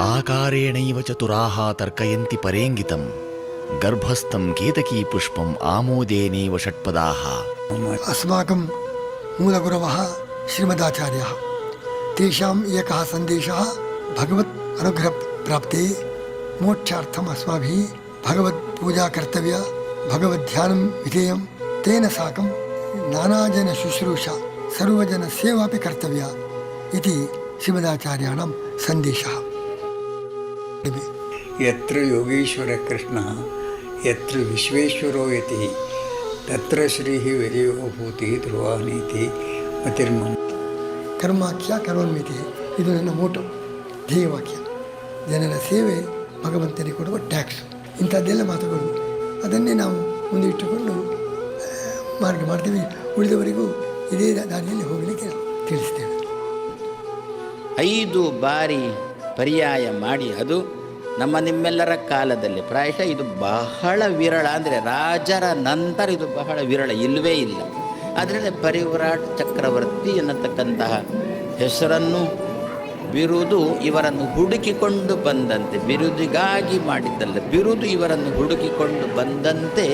आकारेणैव चतुराः तर्कयन्ति परेङ्गितं गर्भस्थं केतकीपुष्पम् आमोदेनैव षट्पदाः। अस्माकं मूलगुरवः श्रीमदाचार्यः। तेषाम् एकः सन्देशः भगवत् अनुग्रहप्राप्ते। मोक्षार्थम् अस्माभिः कर्तव्य कर्तव्या भगवद्ध्यानं विधेयं, तेन साकं नानाजनशुश्रूषा सर्वजनसेवापि कर्तव्या इति श्रीमदाचार्याणां सन्देशः। ಯತ್ರ ಯೋಗೀಶ್ವರ ಕೃಷ್ಣ ಯತ್ರ ವಿಶ್ವೇಶ್ವರೋ ಯತಿ ತತ್ರ ಶ್ರೀ ವಿಜಯೋಭೂತಿ ಧ್ರುವಾನೀತಿ ಮತಿರ್ಮ ಕರ್ಮಾಖ್ಯ ಕರ್ಮಮಿತಿ ಇದು ನನ್ನ ಮೋಟೋ ಧ್ಯೇಯವಾಕ್ಯ ಜನರ ಸೇವೆ ಭಗವಂತನಿಗೆ ಕೊಡುವ ಟ್ಯಾಕ್ಸ್ ಇಂಥದ್ದೆಲ್ಲ ಮಾತುಗಳು. ಅದನ್ನೇ ನಾವು ಮುಂದೆ ಇಟ್ಟುಕೊಂಡು ಮಾರ್ಗ ಮಾಡ್ತೀವಿ. ಉಳಿದವರಿಗೂ ಇದೇ ದಾರಿಯಲ್ಲಿ ಹೋಗಲಿಕ್ಕೆ ತಿಳಿಸ್ತೇವೆ. ಐದು ಬಾರಿ ಪರ್ಯಾಯ ಮಾಡಿ ಅದು ನಮ್ಮ ನಿಮ್ಮೆಲ್ಲರ ಕಾಲದಲ್ಲಿ ಪ್ರಾಯಶಃ ಇದು ಬಹಳ ವಿರಳ ಅಂದರೆ ರಾಜರ ನಂತರ ಇದು ಬಹಳ ವಿರಳ ಇಲ್ಲವೇ ಇಲ್ಲ. ಅದರಿಂದ ಪರಿವ್ರಾಟ್ ಚಕ್ರವರ್ತಿ ಎನ್ನತಕ್ಕಂತಹ ಹೆಸರನ್ನು ಬಿರುದು ಇವರನ್ನು ಹುಡುಕಿಕೊಂಡು ಬಂದಂತೆ, ಬಿರುದಿಗಾಗಿ ಮಾಡಿದ್ದಲ್ಲ, ಬಿರುದು ಇವರನ್ನು ಹುಡುಕಿಕೊಂಡು ಬಂದಂತೆ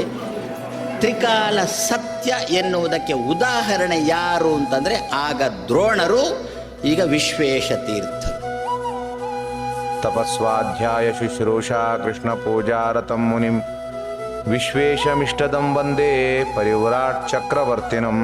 ತ್ರಿಕಾಲ ಸತ್ಯ ಎನ್ನುವುದಕ್ಕೆ ಉದಾಹರಣೆ ಯಾರು ಅಂತಂದರೆ ಆಗ ದ್ರೋಣರು, ಈಗ ವಿಶ್ವೇಶ ತೀರ್ಥರು तपस्वाध्याय शुश्रूषा कृष्ण कृष्णपूजारतं मुनि विश्वेशमिष्टदं वंदे परिव्राट्चक्रवर्तिनम्